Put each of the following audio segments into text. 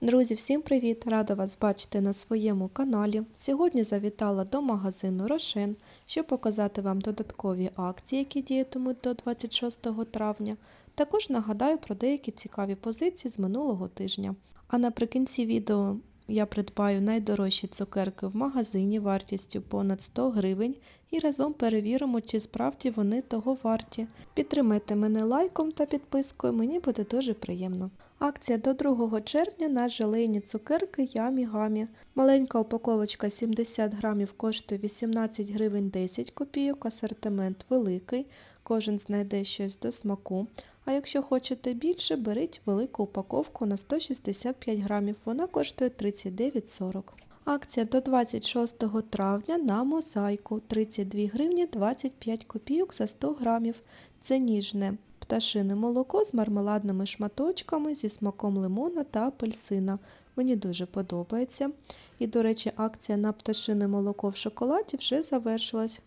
Друзі, всім привіт! Рада вас бачити на своєму каналі. Сьогодні завітала до магазину Рошен, щоб показати вам додаткові акції, які діятимуть до 26 травня. Також нагадаю про деякі цікаві позиції з минулого тижня. А наприкінці відео я придбаю найдорожчі цукерки в магазині вартістю понад 100 гривень і разом перевіримо, чи справді вони того варті. Підтримайте мене лайком та підпискою, мені буде дуже приємно. Акція до 2 червня на желейні цукерки Ямі Гамі. Маленька упаковочка 70 грамів коштує 18 гривень 10 копійок, асортимент великий, кожен знайде щось до смаку. А якщо хочете більше, беріть велику упаковку на 165 грамів, вона коштує 39,40. Акція до 26 травня на мозаїку 32 гривні 25 копійок за 100 грамів. Це ніжне пташине молоко з мармеладними шматочками зі смаком лимона та апельсина. Мені дуже подобається. І, до речі, акція на пташине молоко в шоколаді вже завершилась.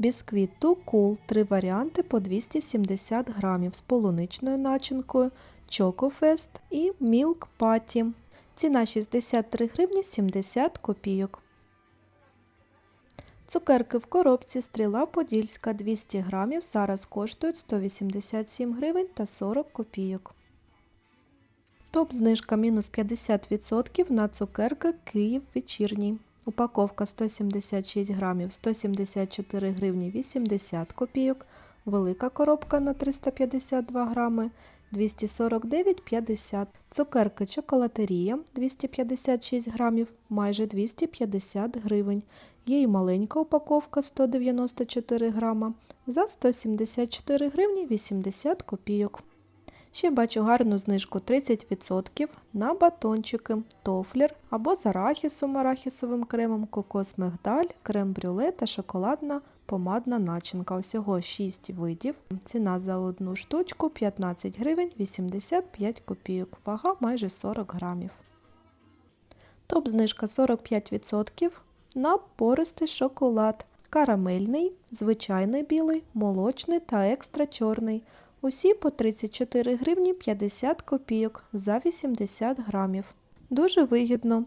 Бісквіт Too Cool. Три варіанти по 270 грамів з полуничною начинкою, Чокофест і Milk Patty. Ціна 63 гривні 70 копійок. Цукерки в коробці стріла Подільська 200 грамів зараз коштують 187 гривень та 40 копійок. Топ знижка мінус 50% на цукерки Київ вечірній. Упаковка 176 грамів 174 гривні 80 копійок. Велика коробка на 352 грами 249,50. Цукерки чоколатерія 256 грамів, майже 250 гривень. Є і маленька упаковка 194 грама за 174 гривні 80 копійок. Ще бачу гарну знижку 30% на батончики, тофлер або з арахісом, арахісовим кремом, кокос мигдаль, крем-брюле та шоколадна помадна начинка. Усього 6 видів. Ціна за одну штучку 15 гривень 85 копійок. Вага майже 40 грамів. Топ знижка 45% на пористий шоколад. Карамельний, звичайний білий, молочний та екстра чорний. Усі по 34 гривні 50 копійок за 80 грамів. Дуже вигідно.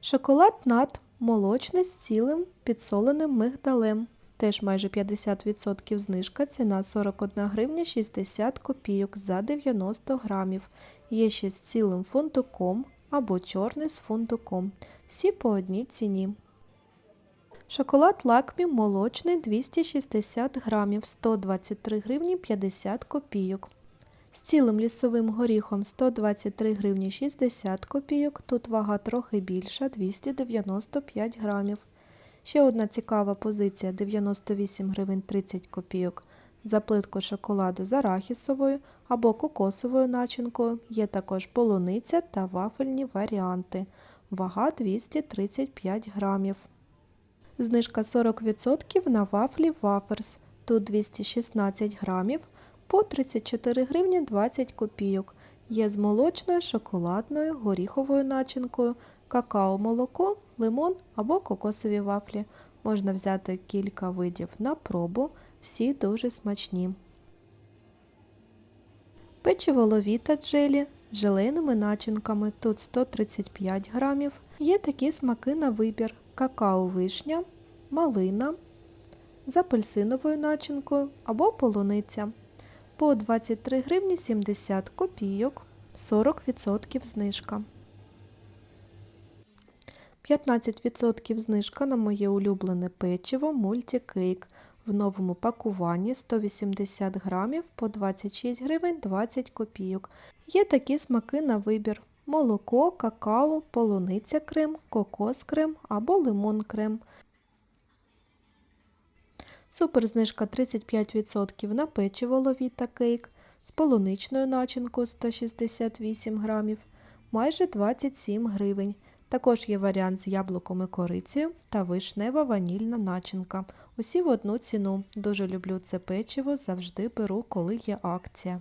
Шоколад нат молочний з цілим підсоленим мигдалем. Теж майже 50% знижка, ціна 41 гривня 60 копійок за 90 грамів. Є ще з цілим фундуком або чорний з фундуком. Всі по одній ціні. Шоколад лакмі молочний 260 грамів 123 гривні 50 копійок. З цілим лісовим горіхом 123 гривні 60 копійок, тут вага трохи більша 295 грамів. Ще одна цікава позиція 98 гривень 30 копійок. За плитку шоколаду з арахісовою або кокосовою начинкою. Є також полуниця та вафельні варіанти. Вага 235 грамів. Знижка 40% на вафлі Ваферс. Тут 216 грамів по 34 гривні 20 копійок. Є з молочною, шоколадною, горіховою начинкою, какао-молоко, лимон або кокосові вафлі. Можна взяти кілька видів на пробу, всі дуже смачні. Печиво ловіта джелі з желейними начинками. Тут 135 грамів. Є такі смаки на вибір какао-вишня, малина з апельсиновою начинкою або полуниця. По 23 гривні 70 копійок, 40% знижка. 15% знижка на моє улюблене печиво мультикейк в новому пакуванні 180 грамів по 26 гривень 20 копійок. Є такі смаки на вибір молоко, какао, полуниця крем, кокос крем або лимон крем. Суперзнижка 35% на печиво ловіта кейк з полуничною начинкою 168 грамів, майже 27 гривень. Також є варіант з яблуком і корицею та вишнева ванільна начинка. Усі в одну ціну. Дуже люблю це печиво, завжди беру, коли є акція.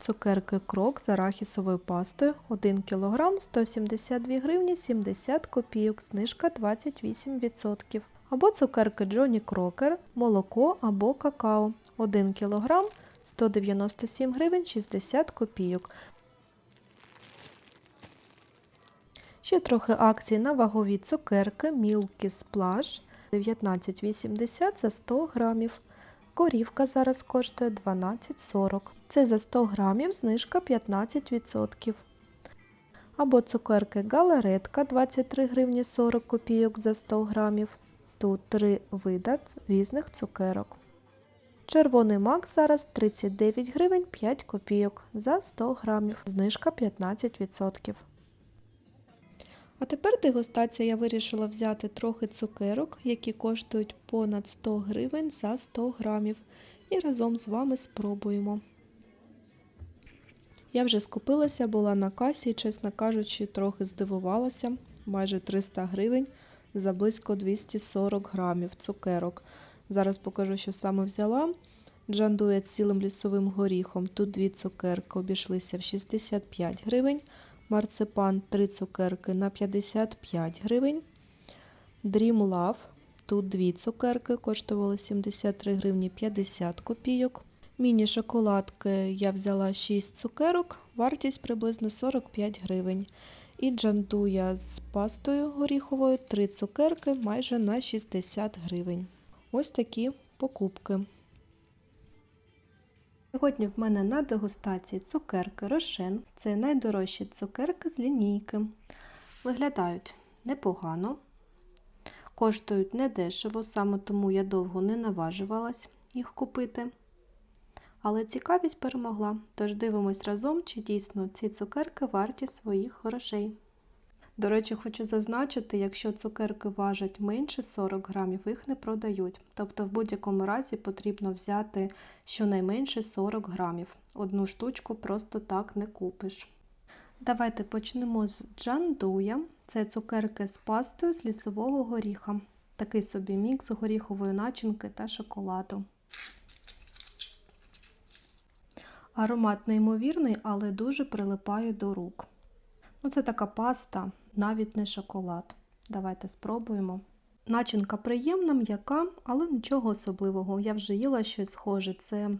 Цукерки крок з арахісовою пастою 1 кг 172 гривні 70 копійок, знижка 28%. Або цукерки Джоні Крокер, молоко або какао 1 кг 197 гривень 60 копійок. Ще трохи акцій на вагові цукерки Milky Splash 19,80 за 100 грамів. Корівка зараз коштує 12,40. Це за 100 грамів знижка 15%. Або цукерки галаретка 23 гривні 40 копійок за 100 грамів. Тут три вида різних цукерок. Червоний мак зараз 39 гривень 5 копійок за 100 грамів. Знижка 15%. А тепер дегустація я вирішила взяти трохи цукерок, які коштують понад 100 гривень за 100 грамів. І разом з вами спробуємо. Я вже скупилася, була на касі чесно кажучи, трохи здивувалася. Майже 300 гривень за близько 240 грамів цукерок. Зараз покажу, що саме взяла. Джандуя цілим лісовим горіхом. Тут дві цукерки обійшлися в 65 гривень. Марципан 3 цукерки на 55 гривень. Dream Love. Тут дві цукерки коштували 73 гривні 50 копійок. Міні-шоколадки я взяла 6 цукерок, вартість приблизно 45 гривень. І джандуя з пастою горіховою 3 цукерки майже на 60 гривень. Ось такі покупки. Сьогодні в мене на дегустації цукерки Рошен. Це найдорожчі цукерки з лінійки. Виглядають непогано, коштують недешево, саме тому я довго не наважувалась їх купити. Але цікавість перемогла, тож дивимось разом, чи дійсно ці цукерки варті своїх грошей. До речі, хочу зазначити, якщо цукерки важать менше 40 грамів, їх не продають. Тобто в будь-якому разі потрібно взяти щонайменше 40 грамів. Одну штучку просто так не купиш. Давайте почнемо з джандуя. Це цукерки з пастою з лісового горіха. Такий собі мікс горіхової начинки та шоколаду. Аромат неймовірний, але дуже прилипає до рук. Ну, Це така паста, навіть не шоколад. Давайте спробуємо. Начинка приємна, м'яка, але нічого особливого. Я вже їла щось схоже. Це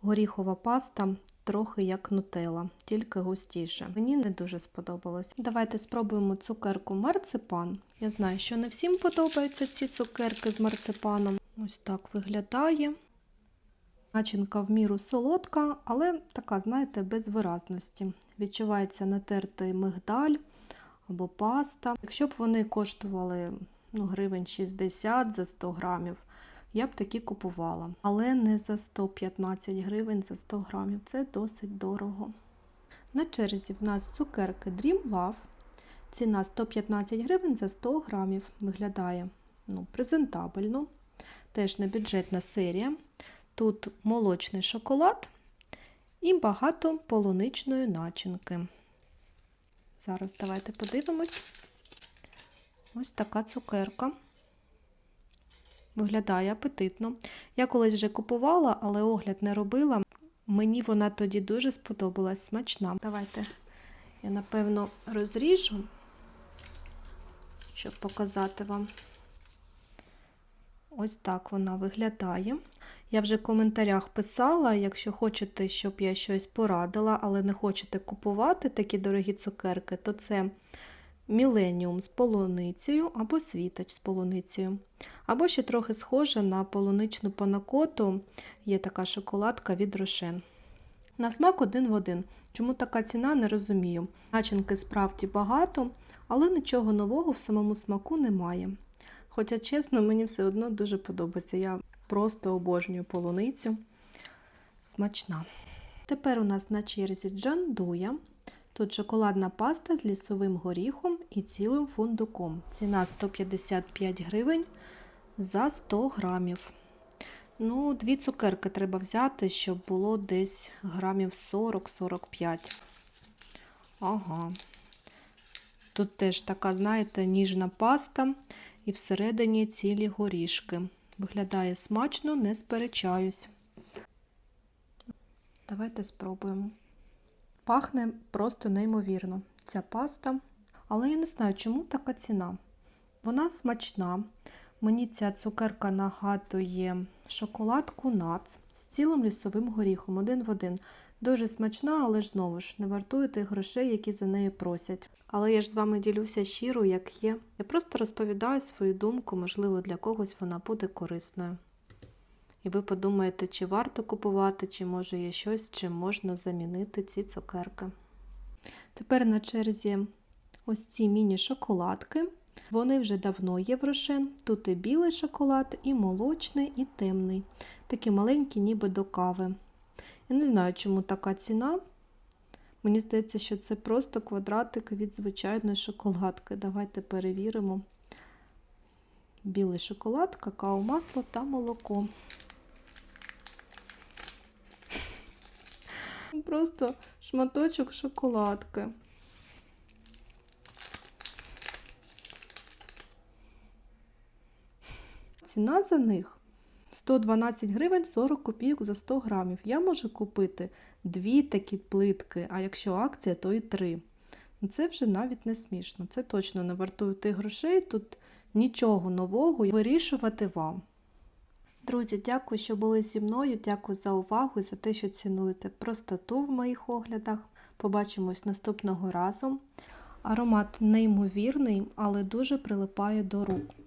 горіхова паста, трохи як нутелла, тільки густіше. Мені не дуже сподобалось. Давайте спробуємо цукерку марципан. Я знаю, що не всім подобаються ці цукерки з марципаном. Ось так виглядає. Начинка в міру солодка, але така, знаєте, без виразності. Відчувається натертий мигдаль або паста. Якщо б вони коштували ну, гривень 60 за 100 грамів, я б такі купувала. Але не за 115 гривень за 100 грамів. Це досить дорого. На черзі в нас цукерки Dream Love. Ціна 115 гривень за 100 грамів. Виглядає ну, презентабельно. Теж небюджетна серія. Тут молочний шоколад і багато полуничної начинки. Зараз давайте подивимось. Ось така цукерка. Виглядає апетитно. Я колись вже купувала, але огляд не робила. Мені вона тоді дуже сподобалась, смачна. Давайте я, напевно, розріжу, щоб показати вам. Ось так вона виглядає. Я вже в коментарях писала, якщо хочете, щоб я щось порадила, але не хочете купувати такі дорогі цукерки, то це Міленіум з полуницею або світоч з полуницею. Або ще трохи схожа на полуничну панакоту, є така шоколадка від Рошен. На смак один в один. Чому така ціна, не розумію. Начинки справді багато, але нічого нового в самому смаку немає. Хоча, чесно, мені все одно дуже подобається. Я просто обожнюю полуницю. Смачна. Тепер у нас на черзі джандуя. Тут шоколадна паста з лісовим горіхом і цілим фундуком. Ціна 155 гривень за 100 грамів. Ну, дві цукерки треба взяти, щоб було десь грамів 40-45. Ага. Тут теж така, знаєте, ніжна паста і всередині цілі горішки. Виглядає смачно, не сперечаюсь. Давайте спробуємо. Пахне просто неймовірно ця паста. Але я не знаю, чому така ціна. Вона смачна, Мені ця цукерка нагадує шоколадку нац з цілим лісовим горіхом один в один. Дуже смачна, але ж знову ж не вартує тих грошей, які за неї просять. Але я ж з вами ділюся щиро, як є. Я просто розповідаю свою думку, можливо, для когось вона буде корисною. І ви подумаєте, чи варто купувати, чи може є щось, чим можна замінити ці цукерки. Тепер на черзі ось ці міні-шоколадки. Вони вже давно є в Рошен. Тут і білий шоколад, і молочний, і темний. Такі маленькі, ніби до кави. Я не знаю, чому така ціна. Мені здається, що це просто квадратик від звичайної шоколадки. Давайте перевіримо. Білий шоколад, какао, масло та молоко. Просто шматочок шоколадки. Ціна за них 112 гривень 40 копійок за 100 грамів. Я можу купити дві такі плитки, а якщо акція, то і три. Ну, Це вже навіть не смішно. Це точно не вартує тих грошей. Тут нічого нового вирішувати вам. Друзі, дякую, що були зі мною. Дякую за увагу і за те, що цінуєте простоту в моїх оглядах. Побачимось наступного разу. Аромат неймовірний, але дуже прилипає до рук.